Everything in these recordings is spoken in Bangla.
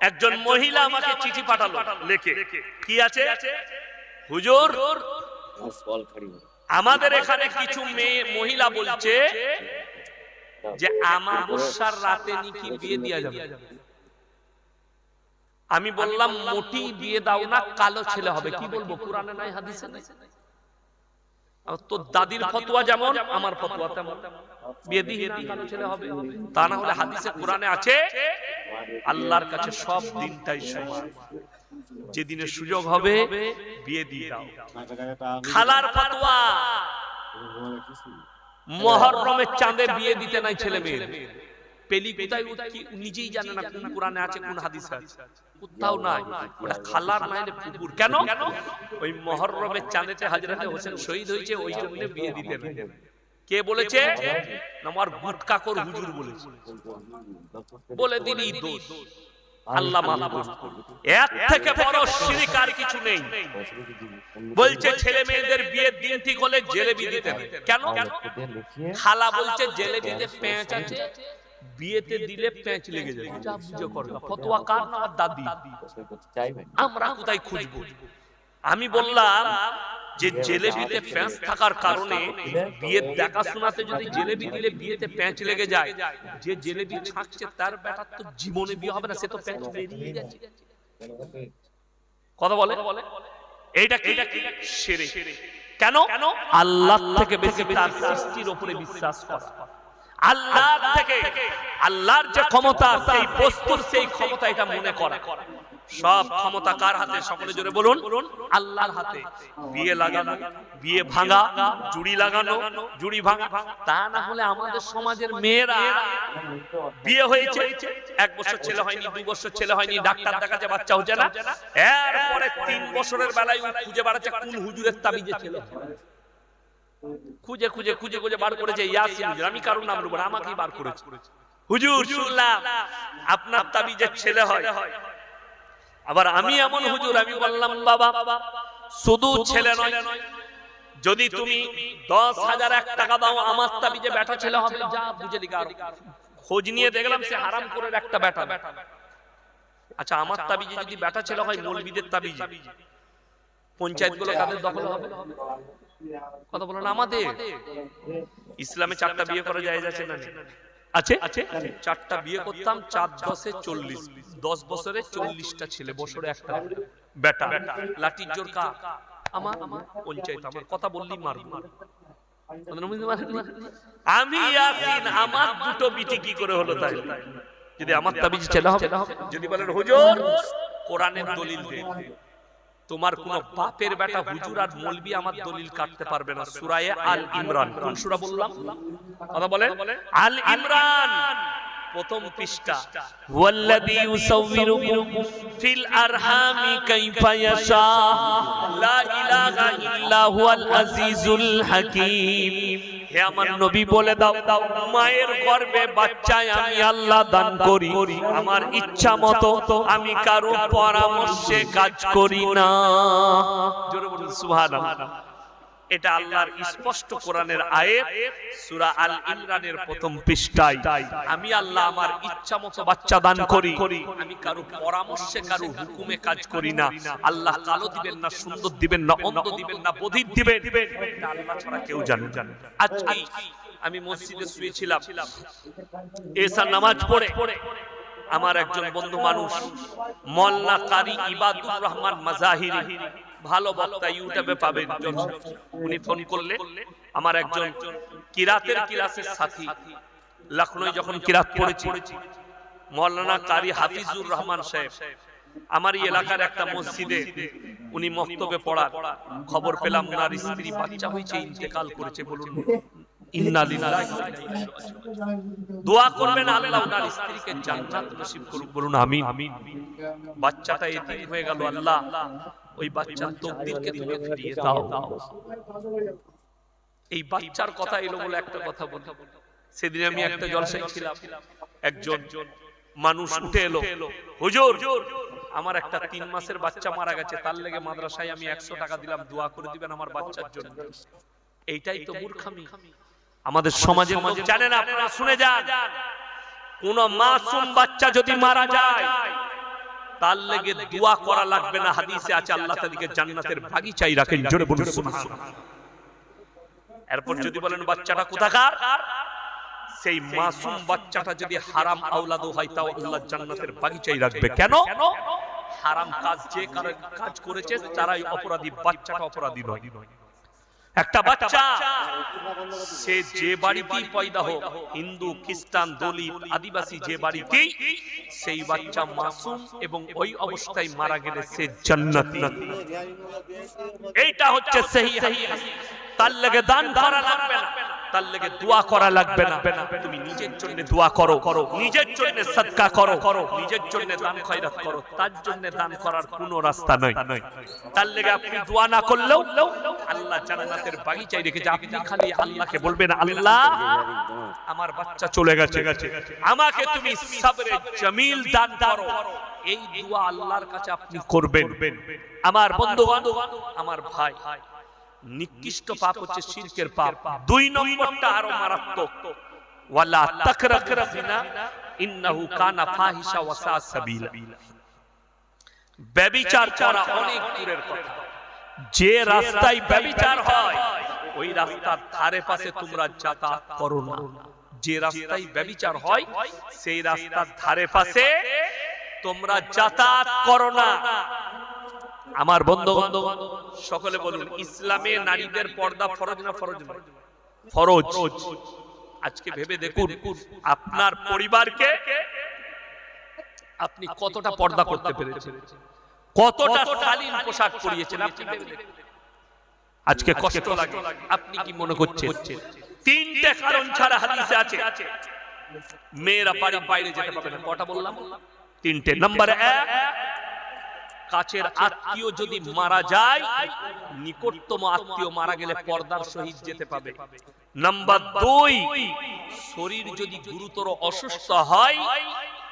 একজন মহিলা আমাকে চিঠি পাঠালো লেখে। কি আছে? হুজুর আমাদের এখানে কিছু মেয়ে মহিলা বলছে যে আমাবস্যার রাতে নাকি বিয়ে দেওয়া যাবে। আমি বললাম মোটি বিয়ে দাও না কালো ছেলে হবে। কি বলব? কোরআনে নাই হাদিসে নাই? তোর দাদির যেমন, আমার তেমন। তা না হলে হাদিসে, কোরআনে আছে, আল্লাহর কাছে সব দিনটাই সমান। যেদিনে সুযোগ হবে, বিয়ে দিয়ে দাও। খালার ফতোয়া। মহরমের চাঁদে বিয়ে দিতে নাই ছেলে মেয়ে পেলি কোথায়? কি নিজেই জানে না কোন কোরআনে আছে কোন হাদিসে আছে। কোথাও নাই। ওটা খালার নাইলে পুকুর। কেন? ওই মহরমের চাঁদেতে হযরতে হোসেন শহীদ হয়েছে ওই জন্য বিয়ে দিতে কে বলেছে? আমার গুটকাকর হুজুর বলেছে। বলে দিলি দোষ। আল্লাহ এর থেকে বড় শিরিক আর কিছু নেই। বলছে ছেলে মেয়েদের বিয়ের দিন ঠিক হলে জেলেবি দিতে। কেন? খালা বলছে জেলেবিতে পেঁচ আছে। বিয়েতে দিলে পেঁচ লেগে যাবে। যা বুঝে করবে। ফতোয়া কার না আমার দাদি। আমরা কোথায় খুঁজবো? আমি বললাম যে জেলেবিতে প্যাঁচ থাকার কারণে বিয়ের দেখাশোনাতে যদি জেলেবি দিলে বিয়েতে প্যাঁচ লেগে যায়। যে জেলেবি ছাঁকছে তার বেটার তো জীবনে বিয়ে হবে না সে তো প্যাঁচ বেরিয়ে গেছে। কথা বলে? এইটা কি? সেরে। কেন? আল্লাহ থেকে বেশি তার সৃষ্টির উপরে বিশ্বাস করা। আল্লাহ থেকে আল্লাহর যে ক্ষমতা সেই বস্তুর সেই ক্ষমতা এটা মনে করা। সব ক্ষমতা কার হাতে? সকলে জোরে বলুন। আল্লাহর হাতে। বিয়ে লাগানো বিয়ে ভাঙা জুড়ি লাগানো জুড়ি ভাঙা। তা না হলে আমাদের সমাজের মেয়েরা বিয়ে হয়েছে। এক বছর ছেলে হয়নি দুই বছর ছেলে হয়নি ডাক্তার দেখাচ্ছে বাচ্চা হচ্ছে না। এরপরে তিন বছরের বেলায় খুঁজে বেড়াচ্ছে কোন হুজুরের তাবিজে ছেলে। খুঁজে খুঁজে খুঁজে খুঁজে বার করেছে ইয়াসিন আমি কারোর নাম নেব আমাকেই বার করেছে। হুজুর, শুনলাম, আপনার তাবিজের ছেলে হয়। আবার আমি এমন হুজুর, আমি বললাম, বাবা, শুধু ছেলে নয়। যদি তুমি দশ হাজার এক টাকা দাও, আমার তাবিজে বেটা ছেলে হবে, যা বুঝে দিকে খোঁজ নিয়ে দেখলাম সে হারাম করে একটা বেটা। আচ্ছা আমার তাবিজে যদি বেটা ছেলে হয়, মৌলবিদের তাবিজে পঞ্চায়েতগুলো কাদের দখল হবে? কথা বলো না আমাদের। ইসলামে চারটা বিয়ে করা যায় যাচ্ছে না আছে? আছে? চারটা বিয়ে করতাম চার দশে চল্লিশ। দশ বছরে চল্লিশটা ছেলে বছরে একটা। বেটা লাঠির জোর কা আমার পঞ্চায়েত আমার। কথা বললি মারবো। আমি ইয়াসিন আমার দুটো বিটি কি করে হলো তাই? যদি আমার তাবিজ ছেলে হবে যদি বলেন হুজুর কোরআনের দলিল তোমার কোন বাপের বেটা হুজুর আর মলবি আমার দলিল কাটতে পারবে না। সুরায়ে আল ইমরান। কোন সূরা বললাম? কথা বলে আল ইমরান। প্রথম পৃষ্ঠা। ওয়াল্লাযী ইউসাউবিরুকুম ফিল আরহামি কাইফা ইয়াশা। লা ইলাহা ইল্লা হুয়াল আজিজুল হাকীম। হে আমার নবী বলে দাও, মায়ের গর্ভে বাচ্চায় আমি আল্লাহ দান করি। আমার ইচ্ছা মতো আমি কারও পরামর্শে কাজ করি না। জোরে বলুন, সুবহানাল্লাহ। এটা আল্লাহর স্পষ্ট কোরআনের আয়াত, সূরা আল ইমরানের প্রথম পৃষ্ঠায়। আমি আল্লাহ আমার ইচ্ছা মতো বাচ্চা দান করি। আমি কারও পরামর্শে, কারও হুকুমে কাজ করি না। আল্লাহ কালো দিবেন না, সুন্দর দিবেন না, অন্ধ দিবেন না, বধির দিবেন। আল্লাহ ছাড়া কেউ জানে আজকে আমি মসজিদে শুয়েছিলাম। এসা নামাজ পড়ে আমার একজন বন্ধু মানুষ মোল্লা কারি ইবাদুর রহমান মাজাহিরি। ভালো বক্তা ইউটিউবে পাবেন উনি ফোন করলে আমার একজন কিরাতের কিলাসের সাথী। লখনৌ যখন কিরাত পড়েছি মৌলানা কারি হাফিজুর রহমান সাহেব। আমার এলাকার একটা মসজিদে উনি মক্তবে পড়ার খবর পেলাম ওনার স্ত্রী বাচ্চা হয়েছে ইন্তেকাল করেছে বলুন। ইন্না লিল্লাহি ওয়া ইন্না ইলাইহি রাজিউন। দোয়া করবেন আল্লাহ ওনার স্ত্রীকে জান্নাত নসিব করুক বলুন আমিন। বাচ্চাটা এতিম হয়ে গেল আল্লাহ। ওই বাচ্চার তকদিরকে তুমি ফিরিয়ে দাও। এই বাচ্চার কথা এলো বলে একটা কথা বলি। সেদিন আমি একটা জলসায় ছিলাম। একজন মানুষ উঠে এলো। হুজুর আমার একটা তিন মাসের বাচ্চা মারা গেছে। তার লেগে মাদ্রাসায় আমি একশো টাকা দিলাম। দোয়া করে দিবেন আমার বাচ্চার জন্য। এইটাই তো মূর্খামি। আমাদের সমাজে মধ্যে জানে না আপনারা শুনে যান। কোন মাসুম বাচ্চা যদি মারা যায় তার লেগে দোয়া করা লাগবে না হাদিসে আছে আল্লাহ তাদেরকে জান্নাতের বাগিচাই রাখেন জোরে বলুন সুবহানাল্লাহ। এরপর যদি বলেন বাচ্চাটা কোথাকার? সেই মাসুম বাচ্চাটা যদি হারাম আওলাদ হয় তাও আল্লাহ জান্নাতের বাগিচাই রাখবে। কেন? হারাম কাজ যে কাজ করেছে তারাই অপরাধী বাচ্চাটা অপরাধী নয়। একটা বাচ্চা। সে যে বাড়িতেই পয়দা হোক হিন্দু খ্রিস্টান দলিত আদিবাসী যে বাড়িতেই সেই বাচ্চা মাসুম এবং ওই অবস্থায় মারা গেলে সে জান্নাতি। এইটা হচ্ছে সেই তার লেগে দান করা লাগবে না। তার লেগে দোয়া করা লাগবে না। তুমি নিজের জন্য দোয়া করো করো নিজের জন্য সদকা করো করো নিজের জন্য দান খয়রাত করো, তার জন্য দান করার কোনো রাস্তা নাই। তার লেগে আপনি দোয়া না করলেও আল্লাহ জান্নাতের বাগিচায় রেখেছে আপনি খালি আল্লাহকে বলবেন, আল্লাহ, আমার বাচ্চা চলে গেছে। আমাকে তুমি সাবরে জামিল দান করো। এই দোয়া আল্লাহর কাছে আপনি করবেন। আমার বন্ধুগণ, আমার ভাই নিকৃষ্ট পাপ হচ্ছে শিরকের পাপ। দুই নম্বরটা আরও মারাত্মক। ওয়ালা তাকরাবু জিনা ইন্নাহু কানা ফাহিশা ওয়া সা সাবিলা। ব্যভিচার করা অনেক দূরের কথা। যে রাস্তায় ব্যভিচার হয় ওই রাস্তার ধারে পাশে তোমরা যাতায়াত করো না। যে রাস্তায় ব্যভিচার হয় সেই রাস্তার ধারে পাশে তোমরা যাতায়াত করো না। আমার বন্ধু সকলে বলুন ইসলামে নারীদের পর্দা ফরজ না ফরজ না ফরজ। আজকে ভেবে দেখুন আপনার পরিবারকে আপনি কতটা পর্দা করতে পেরেছেন? কতটা শালীন পোশাক পরিয়েছেন? আপনি ভেবে দেখুন। আজকে কষ্ট লাগে। আপনি কি মনে করছেন? তিনটে কারণ ছাড়া হাদিসে আছে। মেয়েরা বাড়ি বাইরে যেতে পারবে না। কটা বললাম? তিনটে। নাম্বার এক কাছের আত্মীয় যদি মারা যায় নিকটতম আত্মীয় মারা গেলে পর্দার সহিত যেতে পাবে। নাম্বার দুই শরীর যদি গুরুতর অসুস্থ হয়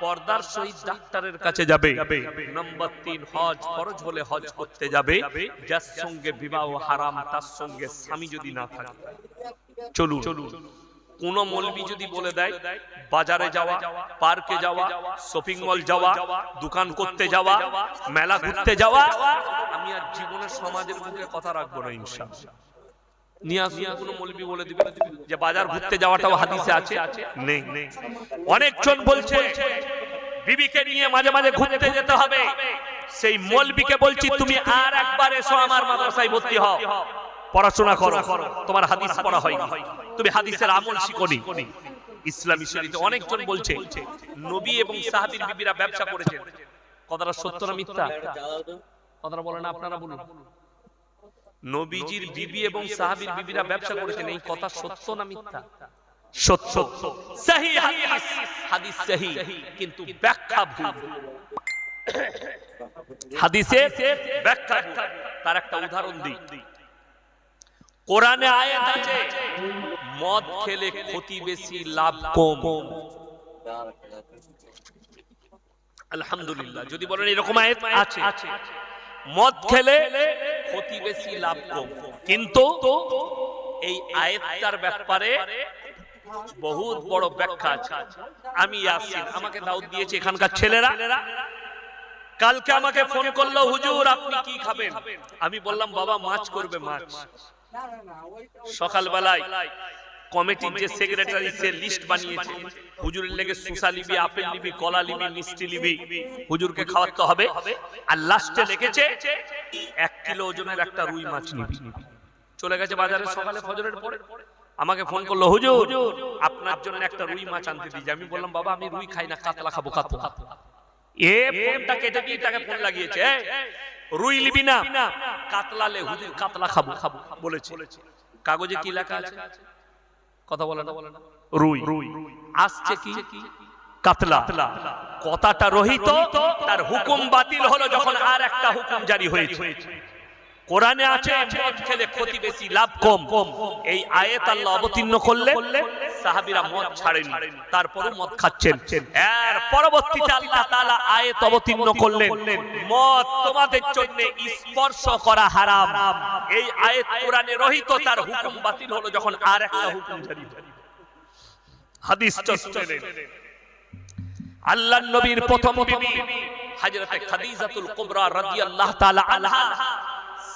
পর্দার সহিত ডাক্তারের কাছে যাবে। নাম্বার তিন হজ ফরজ হলে হজ করতে যাবে। যার সঙ্গে বিবাহ হারাম তার সঙ্গে স্বামী যদি না থাকে। চলুন। চলুন। কোন মলবি যদি বলে দেয় বাজারে যাওয়া পার্কে যাওয়া শপিং মল যাওয়া দোকান করতে যাওয়া মেলা ঘুরতে যাওয়া আমি আর জীবনের সমাজের মুখে কথা রাখব না ইনশাআল্লাহ। নিয়ে আসুন কোনো মলবি বলে দিবে যে বাজার ঘুরতে যাওয়াটাও হাদিসে আছে? নেই অনেকজন বলছে বিবিকে নিয়ে মাঝে মাঝে ঘুরতে যেতে হবে। সেই মলবিকে বলছি তুমি আর একবার এসো আমার মাদ্রাসায় ভর্তি হও। পড়াশোনা করো। তোমার হাদিস পড়া হয়। তুমি হাদিসের আমল শিখনি ইসলামী শরীতে অনেকজন বলছে নবী এবং সাহাবীর বিবিরা ব্যবসা করেছেন। কথাটা সত্য না মিথ্যা? কথাটা বলেন আপনারা বলুন। নবীজির বিবি এবং সাহাবীর বিবিরা ব্যবসা করেছেন। এই কথা সত্য না মিথ্যা? সত্য। সহি হাদিস। হাদিস। সহি। কিন্তু ব্যাখ্যা ভুল। হাদিসে ব্যাখ্যা তার একটা উদাহরণ দিই। কোরআনে আয়াত আছে, মদ খেলে ক্ষতি বেশি, লাভ কম। আলহামদুলিল্লাহ, যদি বলেন এরকম আয়াত আছে। মদ খেলে ক্ষতি বেশি, লাভ কম। কিন্তু এই আয়াতটার ব্যাপারে বহুত বড় ব্যাখ্যা আছে। আমি ইয়াসিন, আমাকে দাউদ দিয়েছে এখানকার ছেলেরা। কালকে আমাকে ফোন করল, হুজুর, আপনি কি খাবেন? আমি বললাম, বাবা, মাছ করবে মাছ। সকালবেলায় কমিটির যে সেক্রেটারি সে লিস্ট বানিয়েছে। হুজুরের লেগে সুসা লিবি, আপেল লিবি, কলা লিবি, মিষ্টি লিবি হুজুরকে খাওয়াতে হবে। আর লাস্টে লিখেছে, এক কিলো ওজনের একটা রুই মাছ নিবি। চলে গেছে বাজারে সকালে ফজরের পরে। আমাকে ফোন করল, হুজুর, আপনার জন্য একটা রুই মাছ আনতে দিয়েছি। আমি বললাম, বাবা, আমি রুই খাই না, কাতলা খাব, কাতলা। এ ফোনটা কেটে দিয়ে তাকে ফোন লাগিয়েছে রুই লিবি না কাতলা লে হুজুর কাতলা খাব খাব বলেছে। কাগজে কি লেখা আছে? কথা বলে না। রুই। আসছে কি? কাতলা। কথাটা রহিত তার হুকুম বাতিল হলো যখন আর একটা হুকুম জারি হয়েছে। কোরআনে আছে মদ খেলে ক্ষতি বেশি লাভ কম। এই আয়াত আল্লাহ অবতীর্ণ করলে সাহাবীরা মদ ছাড়েনি তারপরও মদ খাচ্ছেন। এর পরবর্তীতে আল্লাহ তাআলা আয়াত অবতীর্ণ করলেন। মদ তোমাদের জন্য স্পর্শ করা হারাম। এই আয়াত কোরআনে রহিত তার হুকুম বাতিল হলো যখন আর একটা হুকুম জারি হাদিস চলে আল্লাহ নবীর প্রথম বিবি হযরতে খাদিজাতুল কুবরা রাদিয়াল্লাহু তাআলা আনহা।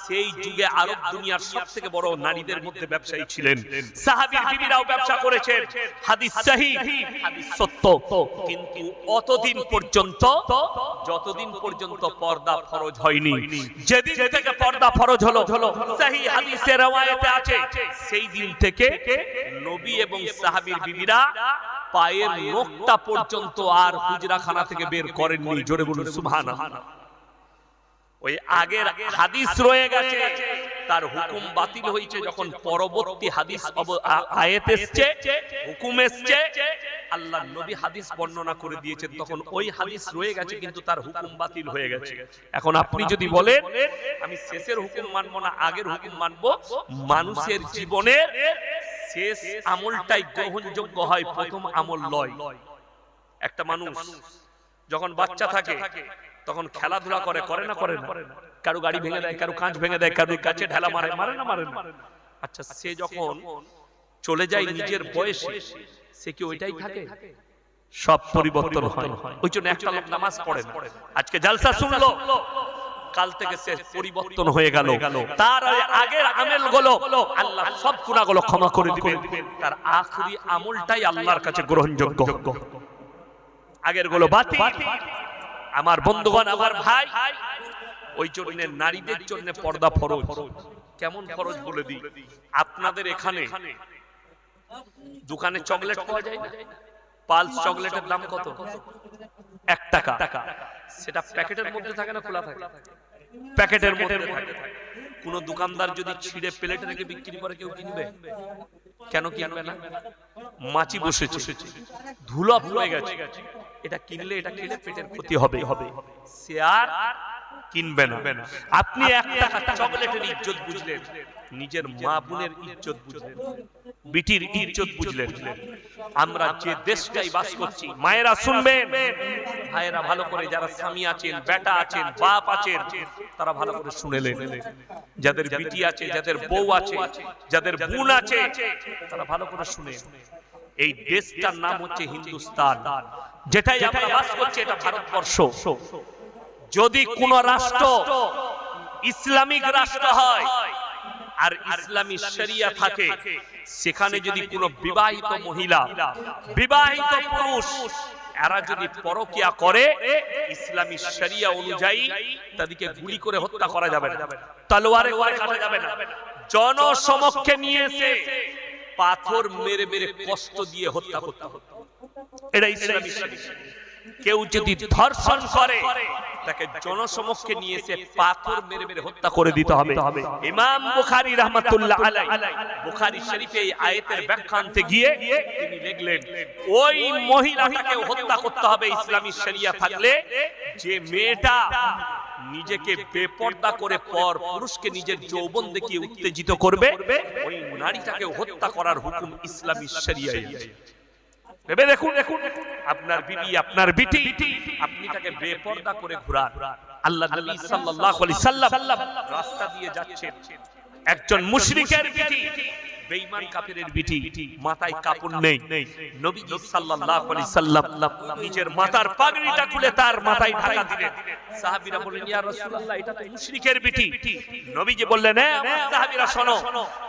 সেই যুগে আরব দুনিয়ার সবথেকে বড় নারীদের মধ্যে ব্যবসায়ী ছিলেন। সাহাবীর বিবিরাও ব্যবসা করেছেন। হাদিস সত্য। কিন্তু অতদিন পর্যন্ত যতদিন পর্যন্ত পর্দা ফরজ হয়নি। যেদিন থেকে পর্দা ফরজ হলো হাদিসে রওয়ায়েতে আছে। সেই দিন থেকে নবী এবং সাহাবীর বিবিরা পায়ের নোকটা পর্যন্ত আর হুজরাখানা থেকে বের করেননি। জোরে বলুন সুবহানাল্লাহ। ওই আগের হাদিস রয়ে গেছে। তার হুকুম বাতিল হয়েছে যখন পরবর্তী হাদিস আয়াত এসছে, হুকুম এসছে। আল্লাহ নবী হাদিস বর্ণনা করে দিয়েছেন তখন ওই হাদিস রয়ে গেছে, কিন্তু তার হুকুম বাতিল হয়ে গেছে। এখন আপনি যদি বলেন, আমি শেষের হুকুম মানবো না, আগের হুকুম মানবো, মানুষের জীবনের শেষ আমলটাই গ্রহণযোগ্য হয়, প্রথম আমল লয়। একটা মানুষ, যখন বাচ্চা থাকে তখন খেলাধুলা করে করে না করে না কারও গাড়ি ভেঙে দেয় কারও কাঁচ ভেঙে দেয় কারও গাছে ঢেলা মারে মারে না মারে না। আচ্ছা সে যখন চলে যায় নিজের বয়সে সে কি ওইটাই থাকে? সব পরিবর্তন হয়। ওই জন্য একটা লোক নামাজ পড়ে না। আজকে জালসা শুনলো কাল থেকে সে পরিবর্তন হয়ে গেল। তার আগের আমেলগুলো। আল্লাহ সব গুণাগুলো ক্ষমা করে দিবেন। তার আখরি আমলটাই আল্লাহর কাছে গ্রহণযোগ্য। আগেরগুলো বাতিল আমার বন্ধুগণ আমার ভাই ওই জন্য নারীদের জন্য পর্দা ফরজ। কেমন ফরজ বলে দিই? আপনাদের এখানে দোকানে চকলেট পাওয়া যায় না? পালস চকলেটের দাম কত? এক টাকা। সেটা প্যাকেটের মধ্যে থাকে না খোলা থাকে? প্যাকেটের মধ্যে থাকে। কোন দোকানদার যদি ছিঁড়ে প্লেটে রেখে বিক্রি করে কেউ কিনবে? কেন কিনবে না? মাছি বসেছে। ধুলো হয়ে গেছে। এটা কিনলে এটা খেলে পেটের ক্ষতি হবে। হবে। আর কিনবে না। আপনি এক টাকা চকলেটের ইজ্জত বুঝলেন। নিজের মা বোনের ইজ্জত বুঝলেন। বিটির ইজ্জত বুঝলেন। আমরা যে দেশটাই বাস করছি মায়েরা শুনবেন। ভাইয়েরা ভালো করে যারা স্বামী আছেন বেটা আছেন বাপ আছেন তারা ভালো করে শুনেলেন। যাদের বিটি আছে যাদের বউ আছে যাদের বোন আছে তারা ভালো করে শুনে এই দেশটার নাম হচ্ছে হিন্দুস্তান। যেটাই আমরা বাস করছি এটা ভারতবর্ষ। যদি কোন রাষ্ট্র ইসলামিক রাষ্ট্র হয় আর ইসলামী শরিয়া থাকে সেখানে যদি কোনো বিবাহিত মহিলা বিবাহিত পুরুষ এরা যদি পরকিয়া করে ইসলামী শরিয়া অনুযায়ী তাদেরকে গুলি করে হত্যা করা যাবে না। তলোয়ারে কাটা যাবে না। জনসমক্ষে নিয়ে এসে পাথর মেরে মেরে কষ্ট দিয়ে হত্যা করতে হবে। কেউ যদি ধর্ষণ করে, তাকে জনসমক্ষে নিয়ে এসে পাথর মেরে মেরে হত্যা করে দিতে হবে। ইমাম বুখারী আলাই বুখারী শরীফে এই আয়াতের গিয়ে তিনি লিখলেন, ওই মহিলাটাকে হত্যা করতে হবে ইসলামী শরিয়া থাকলে, যে মেয়েটা নিজেকে বেপর্দা করে পর পুরুষকে নিজের যৌবন দেখিয়ে উত্তেজিত করবে, ওই নারীটাকে হত্যা করার হুকুম ইসলামী শরিয়ায় ভেবে দেখুন, আপনার বিবি, আপনার বিটি, আপনি তাকে বেপর্দা করে ঘুরান। আল্লাহ নবী রাস্তা দিয়ে যাচ্ছেন। একজন মুশরিকের বিটি বিটি, মাথায় কাপড় নেই। নবীজি সাল্লাল্লাহু আলাইহি সাল্লাম নিজের মাথার পাগড়িটা খুলে তার মাথায় ঢাকা দিলেন। সাহাবীরা বললেন, ইয়া রাসূলুল্লাহ, এটা তো মুশরিকের বিটি। বললেন হ্যাঁ সাহাবীরা শোনো,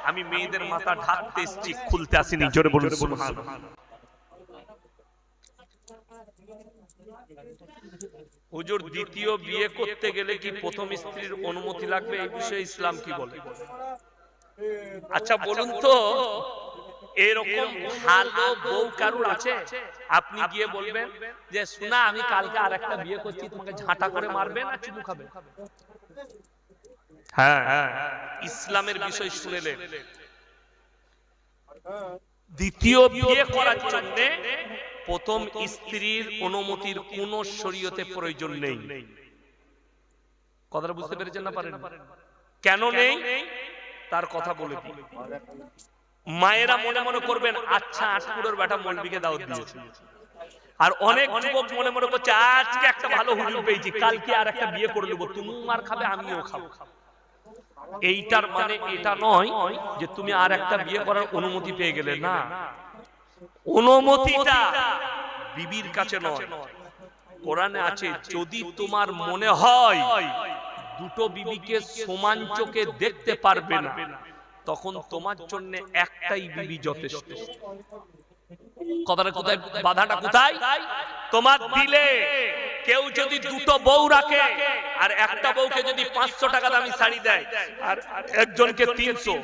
আমি মেয়েদের মাথা ঢাকতে এসেছি, খুলতে আসিনি। জোরে বলুন, সুবহানাল্লাহ। হুজুর দ্বিতীয় বিয়ে করতে গেলে কি প্রথম স্ত্রীর অনুমতি লাগবে? এই বিষয়ে ইসলাম কি বলে? আচ্ছা বলুন তো এরকম ভালো বউ কারুর আছে? আপনি গিয়ে বলবেন যে শোনা আমি কালকে আর একটা বিয়ে করছি তোমাকে ঝাঁটা করে মারবে না চুমু খাবে? হ্যাঁ। হ্যাঁ ইসলামের বিষয় শুনেলেন দ্বিতীয় বিয়ে করার জন্য প্রথম স্ত্রীর অনুমতির কোন শরীয়তে প্রয়োজন নেই। কথাটা বুঝতে পেরেছেন না পারেন কেন নেই? তার কথা বলে দিই। মায়েরা মনে মনে করবেন আচ্ছা আটকুড়োর বেটা মলবিকে দাওয়াত দিয়েছে। আর অনেক যুবক মনে মনে করছে আজকে একটা ভালো হুজুর পেয়েছি কালকে আর একটা বিয়ে করে নেব। তুমি মার খাবে আমিও খাব খাব। এইটার মানে এটা নয় যে তুমি আর একটা বিয়ে করার অনুমতি পেয়ে গেলে, না। অনুমতিটা বিবির কাছে নয়। কোরআনে আছে, যদি তোমার মনে হয় দুটো বিবিকে সমান চোখে দেখতে পারবে না, তখন তোমার জন্য একটাই বিবি যথেষ্ট। কথাটা কোথায়? বাধাটা কোথায়? তোমার দিলে। কেউ যদি দুটো বউ রাখে, আর একটা বউকে যদি পাঁচশো টাকা দামি শাড়ি দেয়, আর একজনকে তিনশো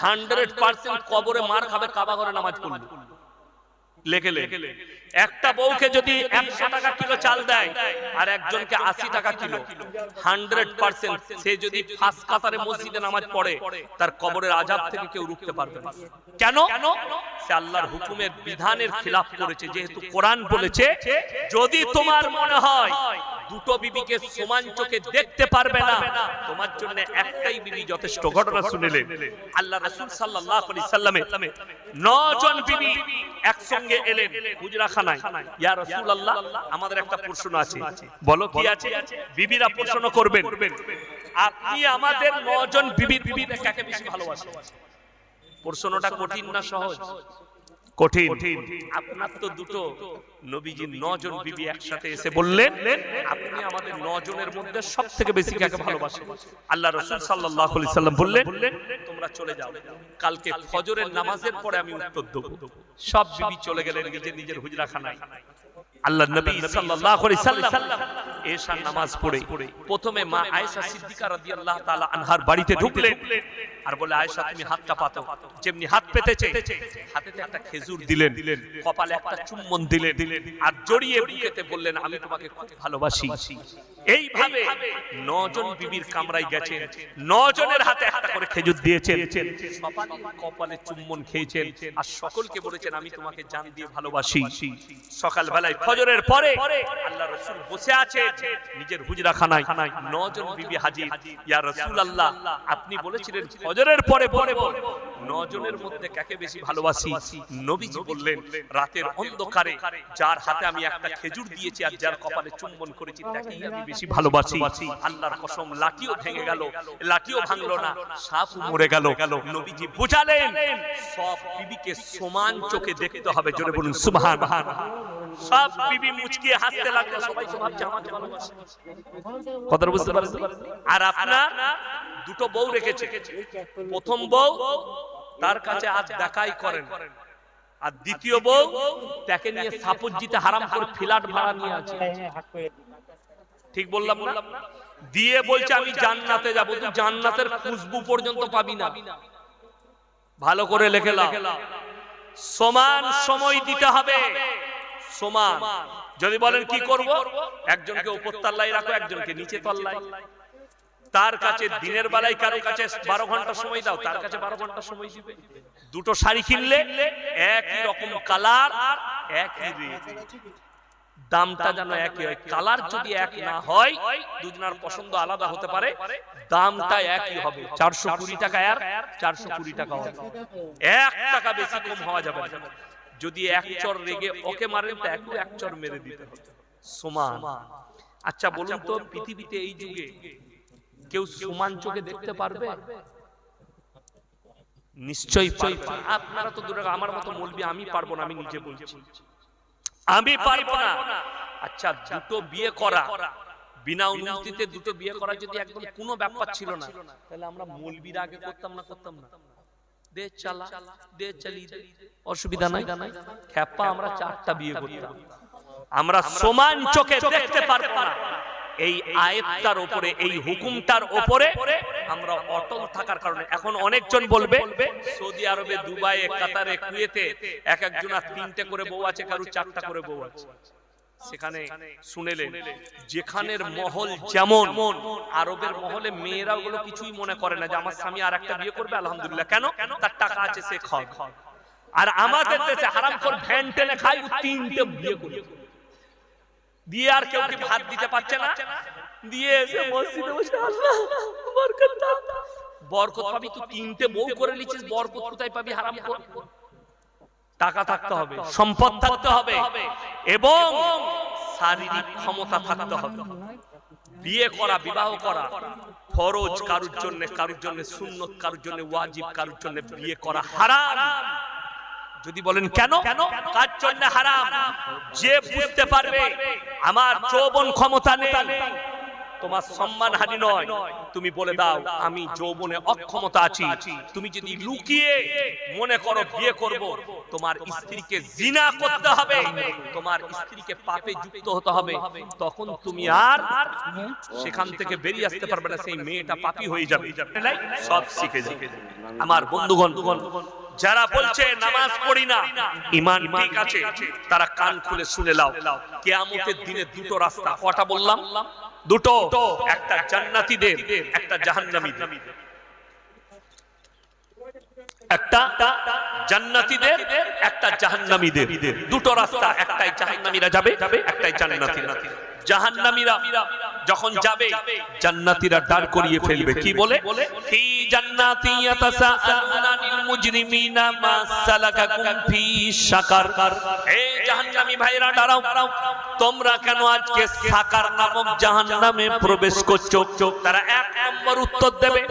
হান্ড্রেড পার্সেন্ট কবরে মার খাবে, কাবা করে নামাজ পড়বে। একটা বউকে যদি একশো টাকা কিলো চাল দেয় আর একজনকে আশি টাকা কিলো। হান্ড্রেড পার্সেন্ট সে যদি ফাঁস কাতারে মসজিদে নামাজ পড়ে তার কবরের আজাব থেকে কেউ রুখতে পারবে না। কেন? সে আল্লাহর হুকুমের বিধানের খিলাফ করেছে যেহেতু কোরআন বলেছে যদি তোমার মনে হয় দুটো বিবিকে সমান চোখে দেখতে পারবে না। তোমার জন্য একটাই বিবি যথেষ্ট। ঘটনা শুনিলেন আল্লাহ রাসূল সাল্লাল্লাহু আলাইহি সাল্লামে নজন বিবি একসঙ্গে এলেন হুজরাখানায় ইয়া রাসূলুল্লাহ, আমাদের একটা প্রশ্ন আছে। বলো কি আছে? বিবিরা প্রশ্ন করবেন, আপনি আমাদের নজন বিবির বিবিতে কাকে বেশি ভালোবাসেন? প্রশ্নটা কঠিন না সহজ? কঠিন। আপনার তো দুটো। নবীজি নজন বিবি একসাথে এসে বললেন আপনি আমাদের নজনের মধ্যে সব থেকে বেশি কাকে ভালোবাসেন? আল্লাহ রসুল সাল্লাহ সাল্লাম বললেন তোমরা চলে যাও। কালকে ফজরের নামাজের পরে আমি উত্তর দেবো। সব বিবি চলে গেলেন নিজের নিজের হুজরাখানায় আল্লাহ নবী সাল্লাম এশার নামাজ পড়ে। প্রথমে মা আয়েশা সিদ্দিকা রাদিয়াল্লাহু তাআলা আনহার বাড়িতে ঢুকলেন আর বলে আয়েশা তুমি হাতটা পাতো যেমনি হাত পেতেছে হাতেতে একটা খেজুর দিলেন। কপালে একটা চুম্বন দিলেন। আর জড়িয়ে বুকেতে বললেন আমি তোমাকে খুব ভালোবাসি। এইভাবে নজন বিবির কামরায় গেছেন। নজনের হাতে একটা করে খেজুর দিয়েছেন। কপালে চুম্বন খেয়েছেন। আর সকলকে বলেছেন আমি তোমাকে জান দিয়ে ভালোবাসি। সকাল বেলায় ফজরের পরে আল্লাহ রসুল বসে আছে নিজের হুজরাখানায় নজন বিবি হাজির। ইয়া রসুল আল্লাহ আপনি বলেছিলেন ফজরের পরে নজনের মধ্যে কাকে বেশি ভালোবাসি? নবীজি বললেন, রাতের অন্ধকারে যার হাতে আমি একটা খেজুর দিয়েছি আর যার কপালে চুম্বন করেছি, তাকেই আমি বেশি ভালোবাসি। আল্লাহর কসম, লাঠিও ভেঙে গেল, লাঠিও ভাঙলো না, সাপ মরে গেল। নবীজি বুঝালেন, সব বিবিকে সমান চোখে দেখতে হবে, জোরে বলুন, সুবহান। সব বিবি মুচকি হাসতে লাগল, সবাই তো আমাকে কথাটা বুঝতে পারছেন? আর আপনার দুটো বউ রেখেছে। প্রথম বউ তার কাছে দেখাই করেন। আর দ্বিতীয় বউ তাকে নিয়ে সাপজ্জিতে হারাম করে ভাড়া নিয়ে আছে। ঠিক বললাম দিয়ে বলছে, আমি জান্নাতে যাব। তুই জান্নাতের খুশবু পর্যন্ত পাবি না। ভালো করে লেখে সমান সময় দিতে হবে। সমান। যদি বলেন কি করব একজনকে উপর তল্লায় রাখো একজনকে নিচে তল্লায় তার কাছে দিনের বেলায় কারও কাছে বারো ঘণ্টা সময় দাও তার কাছে বারো ঘণ্টা সময় দিবে। দুটো শাড়ি কিনলে একই রকম কালার আর একই রেট। দামটা যেন একই হয়। কালার যদি এক না হয় দুজনার পছন্দ আলাদা হতে পারে। দামটা একই হবে। চারশো কুড়ি টাকা আর চারশো কুড়ি টাকা হবে। এক টাকা বেশি কম হওয়া যাবে না। যদি এক চর রেগে ওকে মারেন তো একটু এক চর মেরে দিতে হবে সমান। আচ্ছা বলুন তো পৃথিবীতে এই যুগে কেউ সমান চোখে দেখতে পারবে? নিশ্চয়ই আপনারা তো দূরে আমার মতো বলবি আমি পারব না আমি নিজে বলছি। আমি পারব না। আচ্ছা দুটো বিয়ে করা। বিনা অনুমতিতে দুটো বিয়ে করা যদি একদম কোনো ব্যাপার ছিল না তাহলে আমরা মৌলবীর আগে করতাম না। করতাম না। দে চালা দে চালিয়ে অসুবিধা নাই। খ্যাপা আমরা চারটা বিয়ে করতাম। আমরা সমান চোখে দেখতে পারব না। এই আয়াতটার উপরে এই হুকুমটার উপরে আমরা অটল থাকার কারণে। এখন অনেকজন বলবে সৌদি আরবে দুবাইয়ে কাতারে কুয়েতে এক একজনের তিনটে করে বউ আছে কারু চারটা করে বউ আছে। সেখানে শুনেলেন যেখানের মহল যেমন আরবের মহলে মেয়েরা ওগুলো কিছুই মনে করে না যে আমার স্বামী আর একটা বিয়ে করবে আলহামদুলিল্লাহ। কেন? তার টাকা আছে সে খায় আর আমাদের দেশে হারাম করে ভ্যান টেনে খাই তিনটে বিয়ে করে দিয়ে আর কেউ কি ভাত দিতে পারছে না? দিয়ে এসে মসজিদে বসে আল্লাহ বরকত বরকত পাবি তুই তিনটে বউ করে নিছিস বরকত কোথায় পাবি হারাম কর টাকা থাকতে হবে সম্পদ থাকতে হবে এবং শারীরিক ক্ষমতা থাকতে হবে। বিয়ে করা বিবাহ করা ফরজ কারুর জন্য কারুর জন্য সুন্নত কারুর জন্য ওয়াজিব কারুর জন্য বিয়ে করা হারাম। যদি বলেন কেন? কার জন্য হারাম? যে বুঝতে পারবে আমার যৌবন ক্ষমতা নেই। তোমার সম্মান হানি নয়। তুমি বলে দাও, আমি যৌবনে অক্ষমতা আছি। তুমি যদি লুকিয়ে মনে করো বিয়ে করব, তোমার স্ত্রীকে জিনা করতে হবে, তোমার স্ত্রীকে পাপে যুক্ত হতে হবে, তখন তুমি আর সেখান থেকে বেরিয়ে আসতে পারবে না, সেই মেয়েটা পাপী হয়ে যাবে। সব শিখে যাবে আমার বন্ধুগণ, যারা বলছে, নামাজ পড়ি না, ইমান ঠিক আছে, তারা কান খুলে শুনে লাও কেয়ামতের দিনে দুটো রাস্তা, কটা বললাম? দুটো একটা জান্নাতীদের একটা জাহান্নামীদের। একটা জান্নাতীদের একটা জাহান্নামীদের। দুটো রাস্তা একটাই জাহান্নামীরা যাবে একটাই জান্নাতীরা। জাহান্নামীরা যখন যাবে জান্নাতীরা দাঁড় করিয়ে ফেলবে। কি বলে? ফি প্রবেশ করছ? তারা এক নম্বর উত্তর দেবে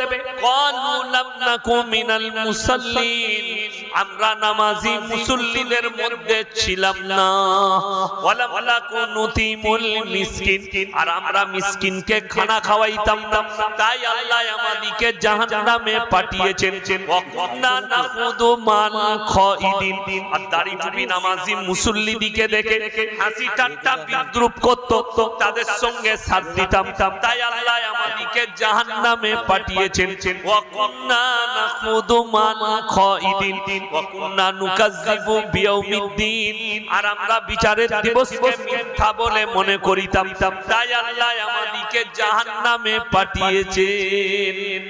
আমরা নামাজি মুসল্লিদের মধ্যে ছিলাম না। ওয়ালাম নাকু মিসকিন। আর আমরা মিসকিনকে খানা খাওয়াইতাম না। তাই আল্লাহ আমাদিকে জাহান্নামে পাঠিয়েছেন। নাখুদু মাল খাইদিন আর দাড়ি টুপি নামাজি মুসল্লি দিকে দেখে হাসি ঠাট্টা বিদ্রুপ করত। তাদের সঙ্গে সাথ দিতাম। তাই আল্লাহ আমাদিকে জাহান্নামে পাঠিয়েছেন। খাইদিন নুকাজ্জিবু বিয়াউমিদ্দিন আর আমরা বিচারের দিবসকে মিথ্যা বলে মনে করিতাম। তাই আল্লাহ আমাদিকে জাহান্নামে পাঠিয়েছেন।